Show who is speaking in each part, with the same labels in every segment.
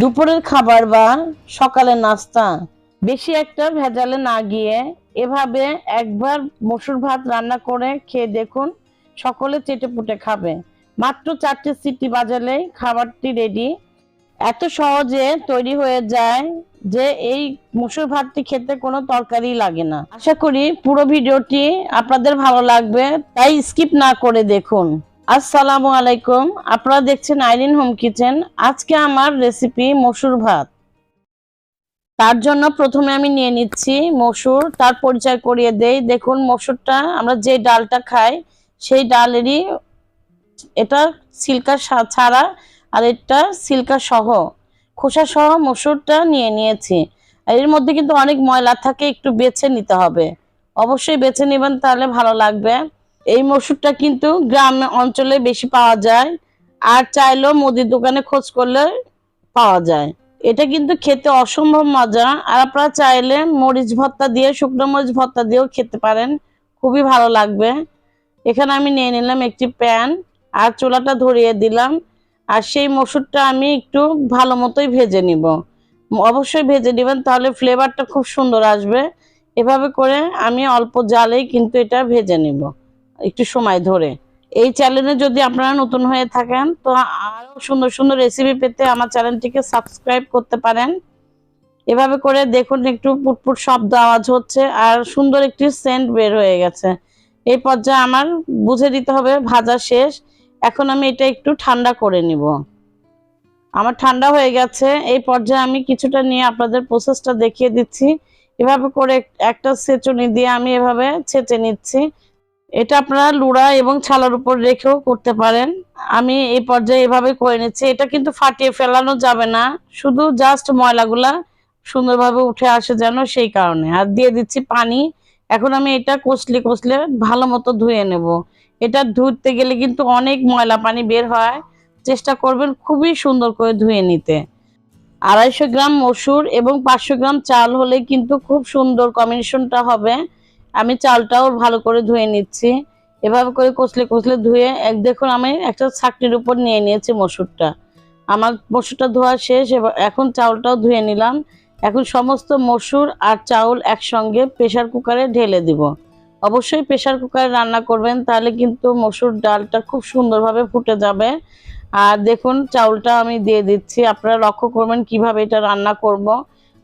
Speaker 1: দুপুরের খাবার বা সকালের নাস্তা, বেশি একটা ভেজালে না গিয়ে এভাবে একবার মসুর ভাত রান্না করে খেয়ে দেখুন, সকলে চেটে পুটে খাবে। মাত্র চারটে সিটি বাজালেই খাবারটি রেডি এত সহজে তৈরি হয়ে যায় যে এই মসুর ভাতটি খেতে কোনো তরকারি লাগে না। আশা করি পুরো ভিডিওটি আপনাদের ভালো লাগবে, তাই স্কিপ না করে দেখুন। আসসালামু আলাইকুম। আপনারা দেখছেন আইরিন হোম কিচেন। আজকে আমার রেসিপি মসুর ভাত। তার জন্য প্রথমে আমি নিয়ে নিচ্ছি মসুর। তার পরিচয় করিয়ে দেই। দেখুন, মসুরটা আমরা যে ডালটা খাই, সেই ডালেরই এটা সিল্কা ছাড়া আর এটা সিল্কা সহ। খোসা সহ মসুরটা নিয়ে নিয়েছি। আর এর মধ্যে কিন্তু অনেক ময়লা থাকে, একটু বেছে নিতে হবে। অবশ্যই বেছে নেবেন, তাহলে ভালো লাগবে। এই মসুরটা কিন্তু গ্রাম অঞ্চলে বেশি পাওয়া যায়। আর চাইলেও মুদির দোকানে খোঁজ করলে পাওয়া যায়। এটা কিন্তু খেতে অসম্ভব মজা। আর আপনারা চাইলে মরিচ ভর্তা দিয়ে, শুকনো মরিচ ভর্তা দিয়েও খেতে পারেন। খুবই ভালো লাগবে। এখানে আমি নিয়ে নিলাম একটি প্যান আর চুলাটা ধরিয়ে দিলাম। আর সেই মসুরটা আমি একটু ভালো মতোই ভেজে নিব। অবশ্যই ভেজে নেবেন, তাহলে ফ্লেভারটা খুব সুন্দর আসবে। এভাবে করে আমি অল্প জালেই কিন্তু এটা ভেজে নিব। একটু সময় ধরে। এই চ্যানেলে যদি আপনারা নতুন হয়ে থাকেন, তো আরও সুন্দর সুন্দর রেসিপি পেতে আমার চ্যানেলটিকে সাবস্ক্রাইব করতে পারেন। এভাবে করে দেখুন একটু পুটপুট শব্দ আওয়াজ হচ্ছে, আর সুন্দর একটি সেন্ট বের হয়ে গেছে। এই পর্যায়ে আমার বুঝে দিতে হবে, ভাজা শেষ। এখন আমি এটা একটু ঠান্ডা করে নিব। আমার ঠান্ডা হয়ে গেছে। এই পর্যায়ে আমি কিছুটা নিয়ে আপনাদের প্রসেসটা দেখিয়ে দিচ্ছি। এভাবে করে একটা ছেঁচুনি দিয়ে আমি এভাবে ছেঁচে নিচ্ছি। এটা আপনারা লুড়া এবং ছালার উপর রেখেও করতে পারেন। আমি এই পর্যায়ে এভাবে করে নিচ্ছি। এটা কিন্তু ফাটিয়ে ফেলানো যাবে না। শুধু জাস্ট ময়লাগুলা সুন্দরভাবে উঠে আসে যেন সেই কারণে। আর দিয়ে দিচ্ছি পানি। এখন আমি এটা কষলে কষলে ভালো মতো ধুয়ে নেব। এটা ধুতে গেলে কিন্তু অনেক ময়লা পানি বের হয়। চেষ্টা করবেন খুবই সুন্দর করে ধুয়ে নিতে। আড়াইশো গ্রাম মসুর এবং পাঁচশো গ্রাম চাল হলে কিন্তু খুব সুন্দর কম্বিনেশনটা হবে। আমি চালটাও ভালো করে ধুয়ে নিচ্ছি। এভাবে করে কষলে কষলে ধুয়ে এক দেখুন আমি একটা ছাকনির উপর নিয়ে নিয়েছি মসুরটা। আমার মসুরটা ধোয়া শেষ এখন চাউলটাও ধুয়ে নিলাম। এখন সমস্ত মসুর আর চাউল একসঙ্গে প্রেশার কুকারে ঢেলে দিব। অবশ্যই প্রেশার কুকারে রান্না করবেন, তাহলে কিন্তু মসুর ডালটা খুব সুন্দরভাবে ফুটে যাবে। আর দেখুন, চাউলটা আমি দিয়ে দিচ্ছি। আপনারা লক্ষ্য করবেন কীভাবে এটা রান্না করব।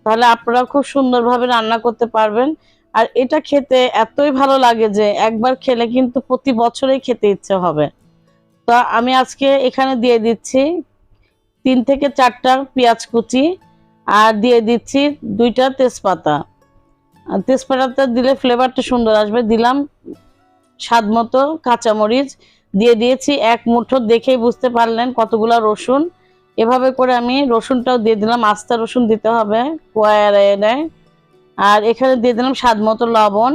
Speaker 1: তাহলে আপনারা খুব সুন্দরভাবে রান্না করতে পারবেন। আর এটা খেতে এতই ভালো লাগে যে একবার খেলে কিন্তু প্রতি বছরেই খেতে ইচ্ছে হবে। তো আমি আজকে এখানে দিয়ে দিচ্ছি তিন থেকে চারটা পেঁয়াজ কুচি আর দিয়ে দিচ্ছি দুইটা তেজপাতা। তেজপাতাটা দিলে ফ্লেভারটা সুন্দর আসবে। দিলাম স্বাদ মতো কাঁচামরিচ, দিয়ে দিয়েছি এক মুঠো, দেখেই বুঝতে পারলেন কতগুলা রসুন। এভাবে করে আমি রসুনটাও দিয়ে দিলাম। আস্তা রসুন দিতে হবে, কোয়ার আর এখানে দিয়ে দিলাম স্বাদ মতো লবণ।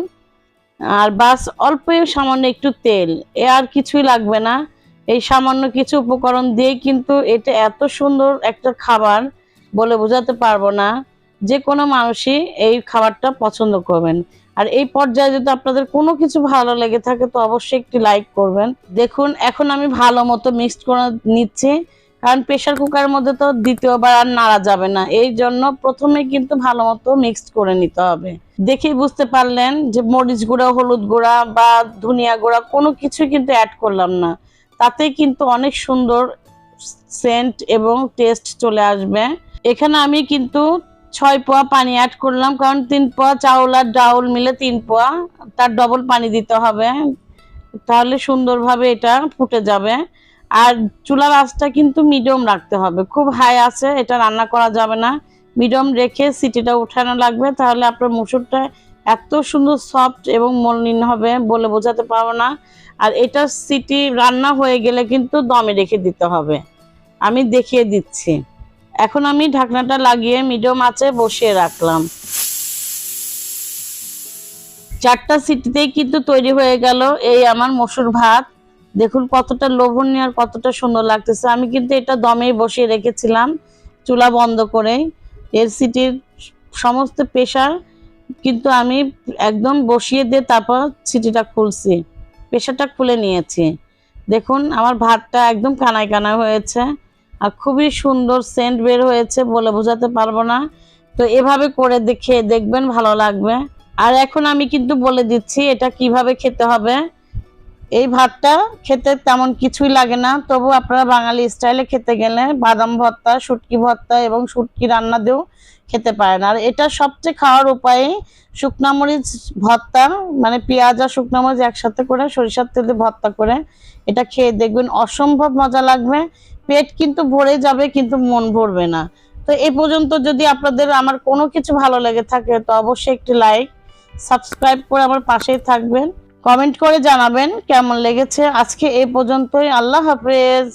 Speaker 1: আর বাস অল্প সামান্য একটু তেল। এ আর কিছুই লাগবে না। এই সামান্য কিছু উপকরণ দিয়ে কিন্তু এটা এত সুন্দর একটা খাবার বলে বোঝাতে পারব না। যে কোনো মানুষই এই খাবারটা পছন্দ করবেন। আর এই পর্যায়ে যদি আপনাদের কোনো কিছু ভালো লেগে থাকে তো অবশ্যই একটি লাইক করবেন। দেখুন, এখন আমি ভালো মতো মিক্সড করে নিচ্ছি। কারণ প্রেশার কুকারের মধ্যে তো দ্বিতীয়বার আর নাড়া যাবে না। এই জন্য প্রথমে কিন্তু ভালো মতো মিক্সড করে নিতে হবে। দেখেই বুঝতে পারলেন যে মরিচ গুঁড়া, হলুদ গুঁড়া বা ধনিয়া গুঁড়া কোনো কিছু কিন্তু অ্যাড করলাম না। তাতে কিন্তু অনেক সুন্দর সেন্ট এবং টেস্ট চলে আসবে। এখানে আমি কিন্তু ছয় পোয়া পানি অ্যাড করলাম, কারণ তিন পোয়া চাউল আর ডাউল মিলে তিন পোয়া তার ডবল পানি দিতে হবে। তাহলে সুন্দরভাবে এটা ফুটে যাবে। আর চুলার আঁচটা কিন্তু মিডিয়াম রাখতে হবে। খুব হাই আছে, এটা রান্না করা যাবে না। মিডিয়াম রেখে সিটিটা উঠানো লাগবে, তাহলে আপনার মুসুরটা এত সুন্দর সফট এবং মলিন হবে বলে বোঝাতে পারব না। আর এটা সিটি রান্না হয়ে গেলে কিন্তু দমে রেখে দিতে হবে। আমি দেখিয়ে দিচ্ছি। এখন আমি ঢাকনাটা লাগিয়ে মিডিয়াম আঁচে বসিয়ে রাখলাম। চারটা সিটিতেই কিন্তু তৈরি হয়ে গেল এই আমার মসুর ভাত। দেখুন কতটা লোভনীয় আর কতটা সুন্দর লাগতেছে। আমি কিন্তু এটা দমেই বসিয়ে রেখেছিলাম, চুলা বন্ধ করে। এর সিটির সমস্ত প্রেশার কিন্তু আমি একদম বসিয়ে দিয়ে তারপর সিটিটা খুলছি। প্রেশারটা খুলে নিয়েছি। দেখুন আমার ভাতটা একদম কানায় কানায় হয়েছে আর খুবই সুন্দর সেন্ট বের হয়েছে বলে বোঝাতে পারব না। তো এভাবে করে দেখে দেখবেন ভালো লাগবে। আর এখন আমি কিন্তু বলে দিচ্ছি এটা কীভাবে খেতে হবে। এই ভাতটা খেতে তেমন কিছুই লাগে না। তবু আপনারা বাঙালি স্টাইলে খেতে গেলে বাদাম ভর্তা, শুটকি ভর্তা এবং শুটকি রান্না দিয়েও খেতে পারেন। আর এটা সবচেয়ে খাওয়ার উপায়ে শুকনা মরিচ ভর্তা মানে পেঁয়াজ আর শুকনা মরিচ একসাথে করে সরিষার তেলে ভর্তা করে এটা খেয়ে দেখবেন অসম্ভব মজা লাগবে। পেট কিন্তু ভরে যাবে কিন্তু মন ভরবে না। তো এই পর্যন্ত যদি আপনাদের আমার কোনো কিছু ভালো লেগে থাকে তো অবশ্যই একটি লাইক, সাবস্ক্রাইব করে আমার পাশেই থাকবেন। কমেন্ট করে জানাবেন কেমন লেগেছে। আজকে এ পর্যন্তই। আল্লাহ হাফেজ।